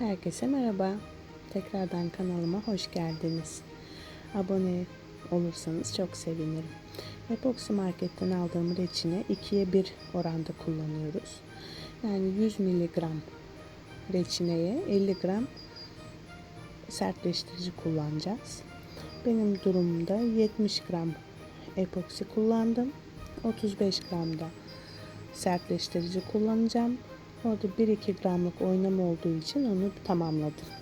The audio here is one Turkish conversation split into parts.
Herkese merhaba. Tekrardan kanalıma hoş geldiniz. Abone olursanız çok sevinirim. Epoxy marketten aldığım reçine 2'ye 1 oranda kullanıyoruz. Yani 100 miligram reçineye 50 gram sertleştirici kullanacağız. Benim durumumda 70 gram epoksi kullandım. 35 gram da sertleştirici kullanacağım. Orada 1-2 gramlık oynama olduğu için onu tamamladım.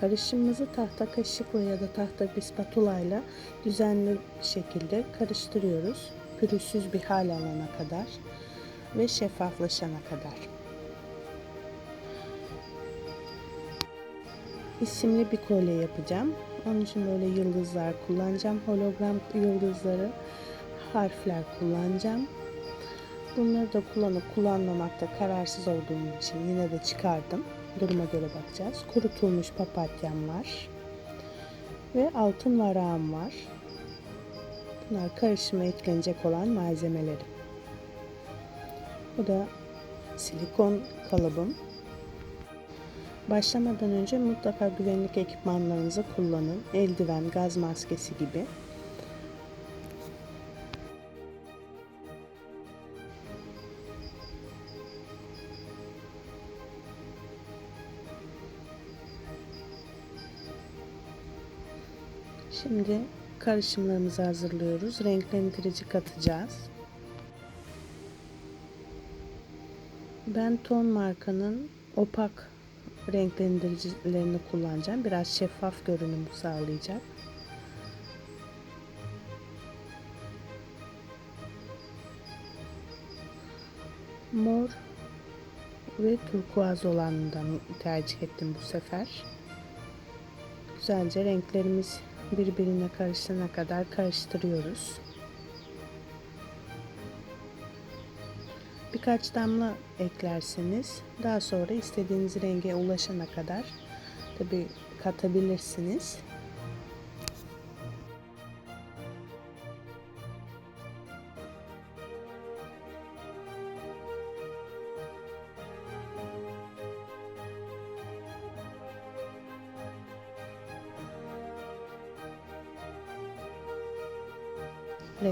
Karışımımızı tahta kaşıkla ya da tahta bir spatula ile düzenli şekilde karıştırıyoruz. Pürüzsüz bir hal alana kadar ve şeffaflaşana kadar. İsimli bir kolye yapacağım. Onun için böyle yıldızlar kullanacağım. Hologram yıldızları, harfler kullanacağım. Bunları da kullanıp kullanmamakta kararsız olduğum için yine de çıkardım. Duruma göre bakacağız. Kurutulmuş papatyam var. Ve altın varağım var. Bunlar karışıma eklenecek olan malzemelerim. Bu da silikon kalıbım. Başlamadan önce mutlaka güvenlik ekipmanlarınızı kullanın. Eldiven, gaz maskesi gibi. Şimdi karışımlarımızı hazırlıyoruz. Renklendirici katacağız. Ben ton markanın opak renklendiricilerini kullanacağım. Biraz şeffaf görünüm sağlayacak. Mor ve turkuaz olanından tercih ettim bu sefer. Güzelce renklerimiz birbirine karışana kadar karıştırıyoruz. Birkaç damla eklerseniz daha sonra istediğiniz renge ulaşana kadar tabi katabilirsiniz.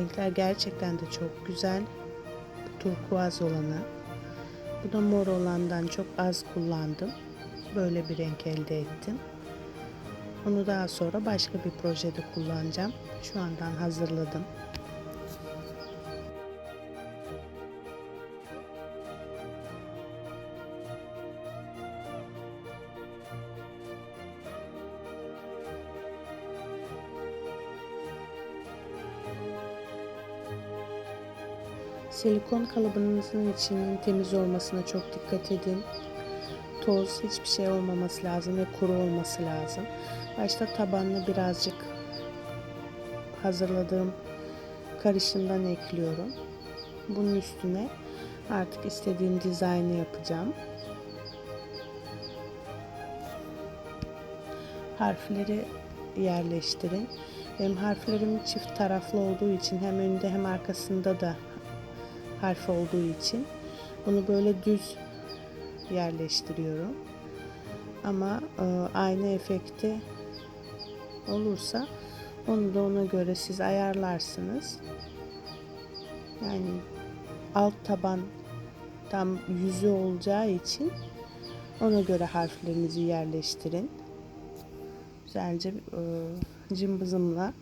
Renkler gerçekten de çok güzel. Turkuaz olanı. Bu da mor olandan çok az kullandım. Böyle bir renk elde ettim. Onu daha sonra başka bir projede kullanacağım. Şu andan hazırladım. Silikon kalıbınızın içinin temiz olmasına çok dikkat edin. Toz hiçbir şey olmaması lazım ve kuru olması lazım. Başta tabanını birazcık hazırladığım karışımdan ekliyorum. Bunun üstüne artık istediğim dizaynı yapacağım. Harfleri yerleştirin. Benim harflerim çift taraflı olduğu için hem önünde hem arkasında da harf olduğu için bunu böyle düz yerleştiriyorum. Ama e, aynı efekti olursa onu da ona göre siz ayarlarsınız. Yani alt taban tam yüzü olacağı için ona göre harflerinizi yerleştirin. Güzelce e, cımbızımla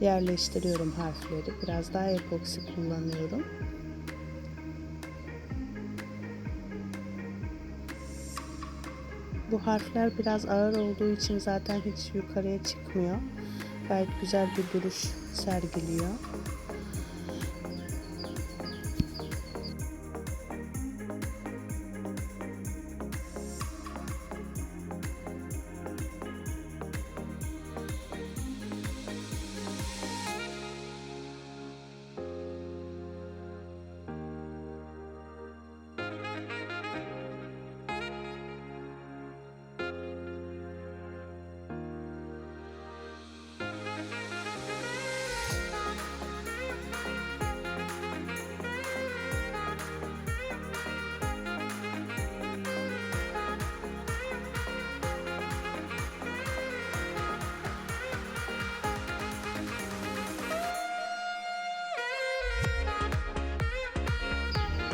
yerleştiriyorum harfleri. Biraz daha epoksi kullanıyorum. Bu harfler biraz ağır olduğu için zaten hiç yukarıya çıkmıyor. Gayet güzel bir duruş sergiliyor.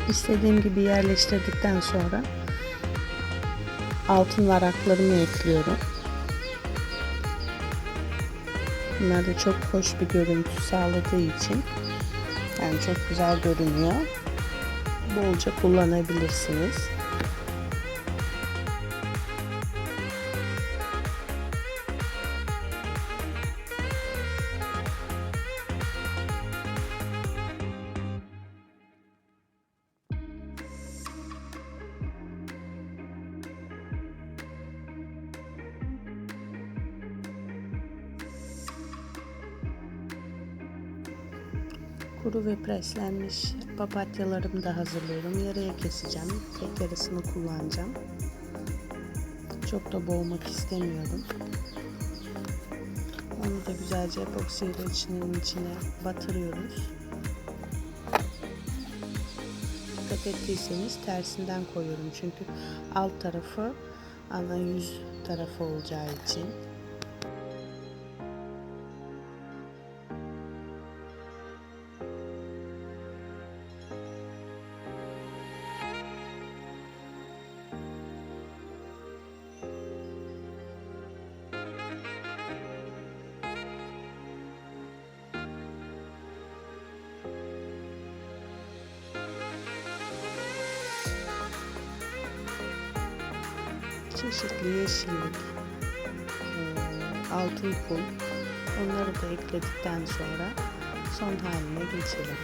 İstediğim gibi yerleştirdikten sonra altın varaklarımı ekliyorum. Bunlar da çok hoş bir görüntü sağladığı için yani çok güzel görünüyor. Bolca kullanabilirsiniz. Kuru ve preslenmiş papatyalarımı da hazırlıyorum. Yarıya keseceğim. Tek yarısını kullanacağım. Çok da boğmak istemiyorum. Onu da güzelce epoksi reçinenin içine batırıyoruz. Dikkat ettiyseniz tersinden koyuyorum çünkü alt tarafı ana yüz tarafı olacağı için. Çeşitli yeşillik, eee, altın kum onları da ekledikten sonra son haline geçelim.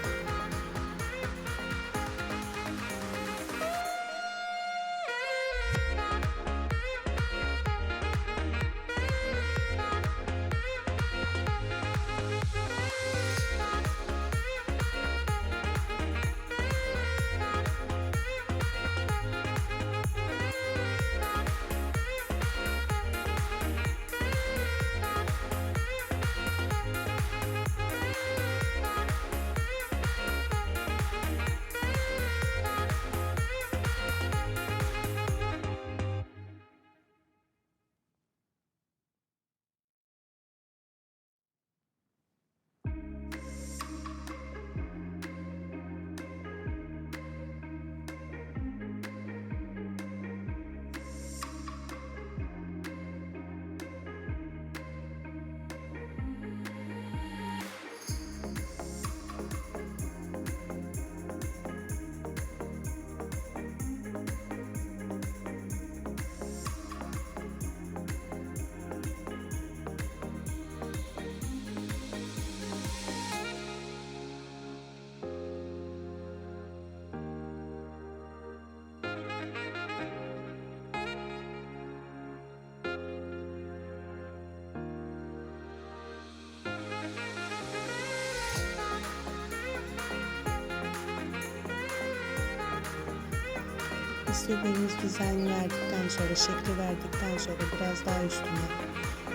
İstediğimiz dizayn verdikten sonra, şekli verdikten sonra biraz daha üstüne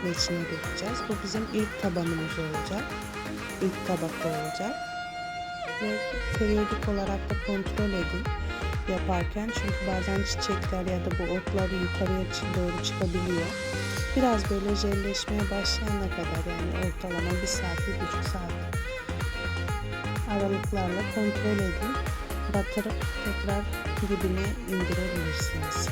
reçine dökeceğiz. Bu bizim ilk tabanımız olacak. İlk tabaka olacak. Ve periyodik olarak da kontrol edin yaparken. Çünkü bazen çiçekler ya da bu otlar yukarıya doğru çıkabiliyor. Biraz böyle jelleşmeye başlayana kadar yani ortalama bir saat, bir buçuk saat aralıklarla kontrol edin. Batırıp tekrar dibine indirebilirsiniz.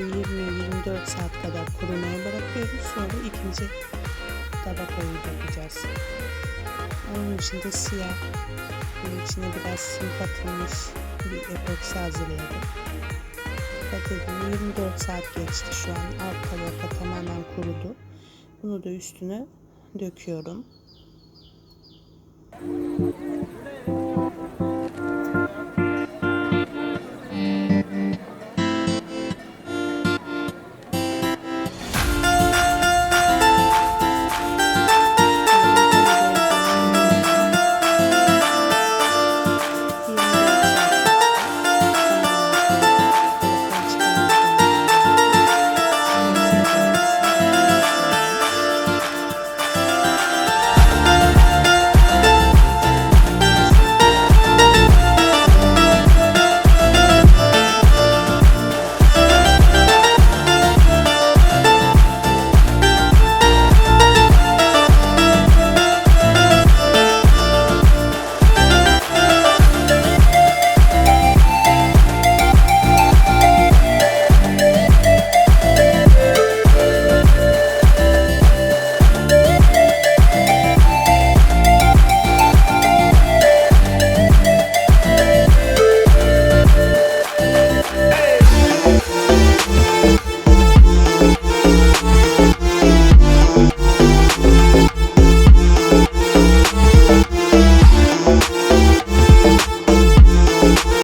20-24 saat kadar kurumaya bırakıyoruz. Sonra ikinci tabakayı dökeceğiz. Onun için de siyah, bunun içine biraz sim katılmış bir epoksi hazırladım. Dikkat edin 24 saat geçti şu an. Alt tabaka tamamen kurudu. Bunu da üstüne döküyorum.